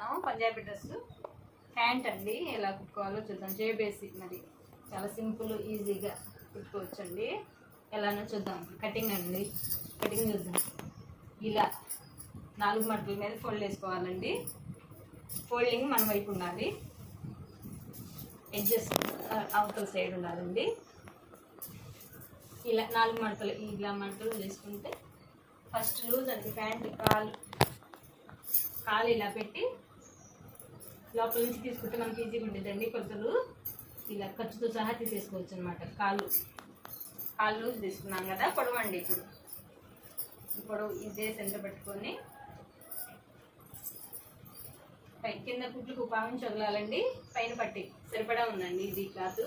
మనం Punjabi dress pant అండి. ఎలా కుట్టుకోవాలో చూద్దాం. జేబేసి మరి. చాలా సింపుల్ ఈజీగా కుట్టుకోవచ్చు అండి ఎలానో చూద్దాం. కటింగ్ అండి. కటింగ్ చూద్దాం. ఇలా నాలుగు మడతల మీద ఫోల్డ్ వేసుకోవాలండి ఫోల్డింగ్ మన వైపు ఉండాలి. ఎడ్జెస్ అవతల సైడ్ ఉండాలండి. ఇలా నాలుగు మడతలు ఇలా మడతలు చేసుకుంటే ఫస్ట్ లూజ్ అండి ప్యాంట్ కాలు కాలు ఇలా పెట్టి లోపల నుంచి తీసుకుంటే మనకి ఈజీగా ఉండేదండి కొలతలు. ఇలా ఖర్చుతో సహా తీసేసుకోవచ్చు అనమాట కాళ్ళు. కాళ్ళు తీసుకున్నాం కదా పొడవండి ఇప్పుడు. పొడవు ఇదే సెంటర్ పెట్టుకొని. పై కింద కుట్లకు పావం చదలాలండి. పైన పట్టి. సరిపడా ఉందండి ఇది క్లాత్.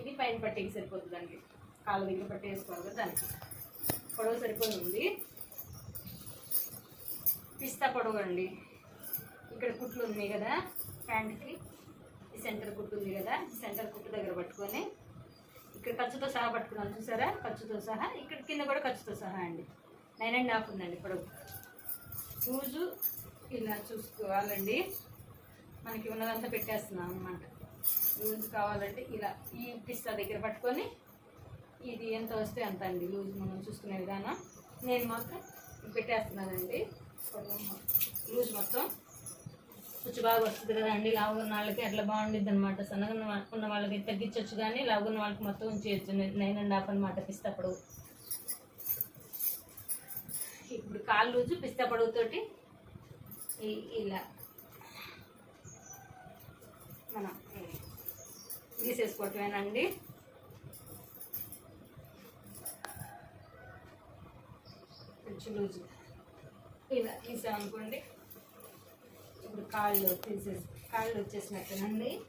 ఇది పైన పట్టికి సరిపోతుందండి. కాళ్ళ దగ్గర పట్టేసుకోవాలి కదా దానికి. పొడవు సరిపోతుంది. పిస్తా పొడవు అండి. ఇక్కడ కుట్లు ఉన్నాయి కదా ప్యాంట్కి. ఈ సెంటర్ కుట్టు ఉంది కదా ఈ సెంటర్ కుట్టు దగ్గర పట్టుకొని ఇక్కడ ఖర్చుతో సహా పట్టుకున్నాను చూసారా? ఖర్చుతో సహా. ఇక్కడ కింద కూడా ఖర్చుతో సహా అండి. నైన్ అండ్ హాఫ్ ఉందండి పొడవు లూజు ఇలా చూసుకోవాలండి. మనకి ఉన్నదంతా పెట్టేస్తున్నాం అన్నమాట. లూజ్ కావాలంటే ఇలా ఈ పిస్తా దగ్గర పట్టుకొని ఇది ఎంత వస్తే అంత అండి లూజ్ మనం చూసుకునే విధానం. నేను మాత్రం పెట్టేస్తున్నానండి. లూజ్ మొత్తం. రుచి బాగా వస్తుంది కదా అండి వాళ్ళకి అట్లా బాగుండిద్ది అనమాట సన్నగా ఉన్న ఉన్న వాళ్ళకి తగ్గించవచ్చు కానీ లావుగా వాళ్ళకి మొత్తం ఉంచేయచ్చు. నైన్ అండ్ హాఫ్ అనమాట పిస్తా ఇప్పుడు కాళ్ళు రోజు పిస్తపడుతోటి ఈ- ఇలా మనం గీసేసుకోవటమేనండి. కొంచెం లూజు ఇలా తీసామనుకోండి ఇప్పుడు కాళ్ళు తీసేసి కాళ్ళు వచ్చేసినట్టేనండి.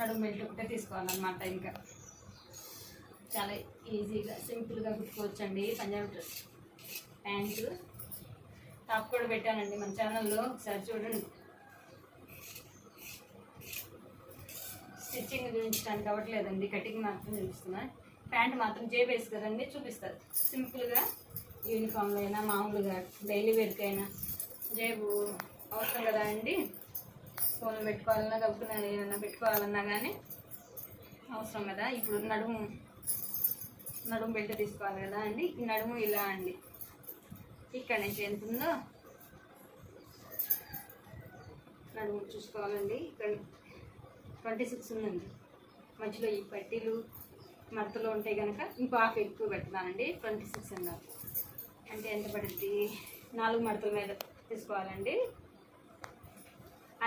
నడుము బెల్ట్ ఒకటే తీసుకోవాలన్నమాట ఇంకా. చాలా ఈజీగా సింపుల్గా కుట్టుకోవచ్చండి. Punjabi dress pant. టాప్ కూడా పెట్టానండి మన ఛానల్లో. ఒకసారి చూడండి. స్టిచ్చింగ్ చూపించడానికి అవ్వట్లేదండి. కటింగ్ మాత్రం చూపిస్తున్నా. ప్యాంట్ మాత్రం జేబేసి కదండి చూపిస్తారు. సింపుల్గా యూనిఫామ్లో అయినా మామూలుగా డైలీ వేర్కైనా. జేబు అవసరం కదా అండి? ఫోన్ పెట్టుకోవాలన్నా కప్పుకున్నా ఏదైనా పెట్టుకోవాలన్నా కానీ అవసరం కదా? ఇప్పుడు నడుము నడుము బెల్ట్ తీసుకోవాలి కదా అండి? ఈ నడుము ఇలా అండి. ఇక్కడ నుంచి ఎంత ఉందో నడుము చూసుకోవాలండి. ఇక్కడ ట్వంటీ సిక్స్ ఉందండి. మధ్యలో ఈ పట్టీలు మడతలు ఉంటాయి కనుక ఇంకో హాఫ్ ఎక్కువ పెడతానండి. ట్వంటీ సిక్స్ అన్నారు అంటే ఎంత పడుద్ది? నాలుగు మడతల మీద తీసుకోవాలండి.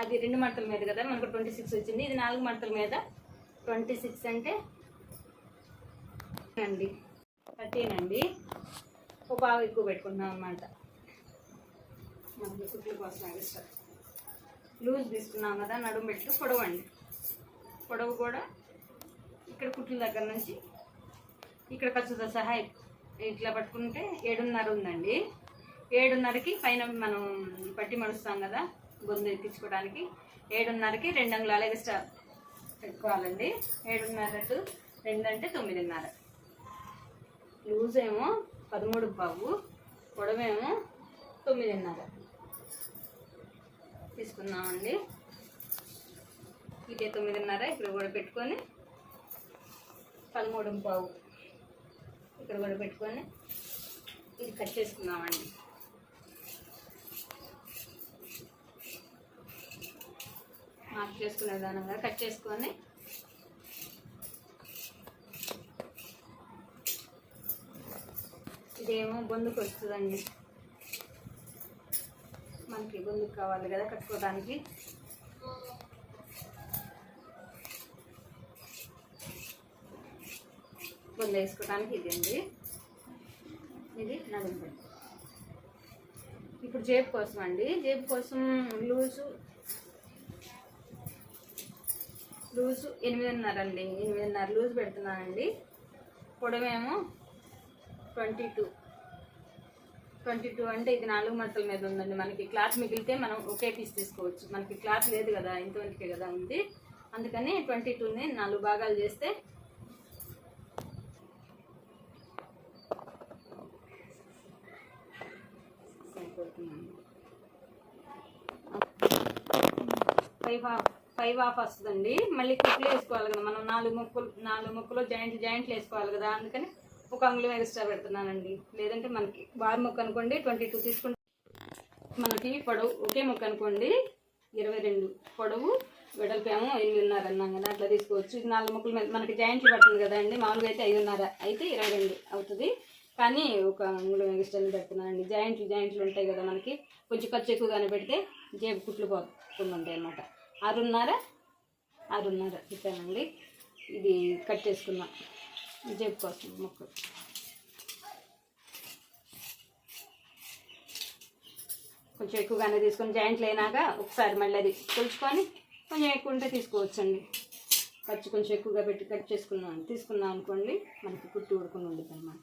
అది రెండు మడతల మీద కదా మనకు ట్వంటీ సిక్స్ వచ్చింది. ఇది నాలుగు మడతల మీద ట్వంటీ సిక్స్ అంటే అండి థర్టీన్ అండి. ఒక బాగా ఎక్కువ పెట్టుకుంటున్నాం అన్నమాట. మనకి కుట్లు కోసం ఎక్స్ట్రా లూజ్ తీసుకున్నాం కదా నడుము పెట్టు పొడవు అండి పొడవు కూడా ఇక్కడ కుట్ల దగ్గర నుంచి ఇక్కడ ఖర్చుతో సహా ఇట్లా పట్టుకుంటే ఏడున్నర ఉందండి. ఏడున్నరకి పైన మనం పట్టి మడుస్తాం కదా బొందు ఎక్కించుకోవడానికి. ఏడున్నరకి రెండు అంగుళాలు ఎక్స్ట్రా పెట్టుకోవాలండి. ఏడున్నర టు రెండు అంటే తొమ్మిదిన్నర. లూజ్ ఏమో పదమూడు బాబు పొడవేమో తొమ్మిదిన్నర. తీసుకున్నామండి ఇదే తొమ్మిదిన్నర ఇప్పుడు కూడా పెట్టుకొని పదమూడు పావు ఇక్కడ కూడా పెట్టుకొని ఇది కట్ చేసుకుందామండి. మార్క్ చేసుకునే విధానంగా కట్ చేసుకొని ఇదేమో బొందుకు వస్తుందండి. మనకి బొందుకు కావాలి కదా కట్టుకోవడానికి. బొంద వేసుకోవడానికి ఇది అండి. ఇది నడుము ఇప్పుడు జేబు కోసం అండి. జేబు కోసం లూజు లూజు ఎనిమిదిన్నర అండి. ఎనిమిదిన్నర లూజ్ పెడుతున్నానండి పొడవేమో ట్వంటీ టూ. ట్వంటీ టూ అంటే ఇది నాలుగు మడతల మీద ఉందండి. మనకి క్లాత్ మిగిలితే మనం ఒకే పీస్ తీసుకోవచ్చు. మనకి క్లాత్ లేదు కదా ఇంతవరకే కదా ఉంది. అందుకని ట్వంటీ టూని నాలుగు భాగాలు చేస్తే ఫైవ్ హాఫ్ ఫైవ్ హాఫ్ వస్తుందండి మళ్ళీ కుక్కలు వేసుకోవాలి కదా. మనం నాలుగు ముక్కలు నాలుగు ముక్కలు జాయింట్ జాయింట్లు వేసుకోవాలి కదా. అందుకని ఒక అంగుళం ఎక్స్ట్రా పెడుతున్నానండి. లేదంటే మనకి బార్ ముక్క అనుకోండి ట్వంటీ టూ తీసుకుంటే మనకి పొడవు ఒకే ముక్క అనుకోండి ఇరవై రెండు పొడవు వెడల్పేమో ఎనిమిదిన్నర అన్నాం కదా. అట్లా తీసుకోవచ్చు. ఇది నాలుగు ముక్కలు మనకి జాయింట్లు పడుతుంది కదండి మామూలుగా అయితే ఐదున్నర అయితే ఇరవై రెండు అవుతుంది. కానీ ఒక అంగుళం ఎక్స్ట్రా పెడుతున్నానండి జాయింట్లు జాయింట్లు ఉంటాయి కదా మనకి. కొంచెం ఖర్చు ఎక్కువగానే పెడితే జేబు కుట్లు పోకుండా ఉంటాయి అనమాట ఆరున్నర ఆరున్నర చెప్పానండి. ఇది కట్ చేసుకున్నా. జేబు కోసం మొక్క. కొంచెం ఎక్కువగానే తీసుకొని జాయింట్లు అయినాక ఒకసారి మళ్ళీ అది కొలుచుకొని కొంచెం ఎక్కువ ఉంటే తీసుకోవచ్చండి. ఖర్చు కొంచెం ఎక్కువగా పెట్టి కట్ చేసుకున్నాం తీసుకున్నాం అనుకోండి మనకి కుట్టు ఉడుకుని ఉండదు అనమాట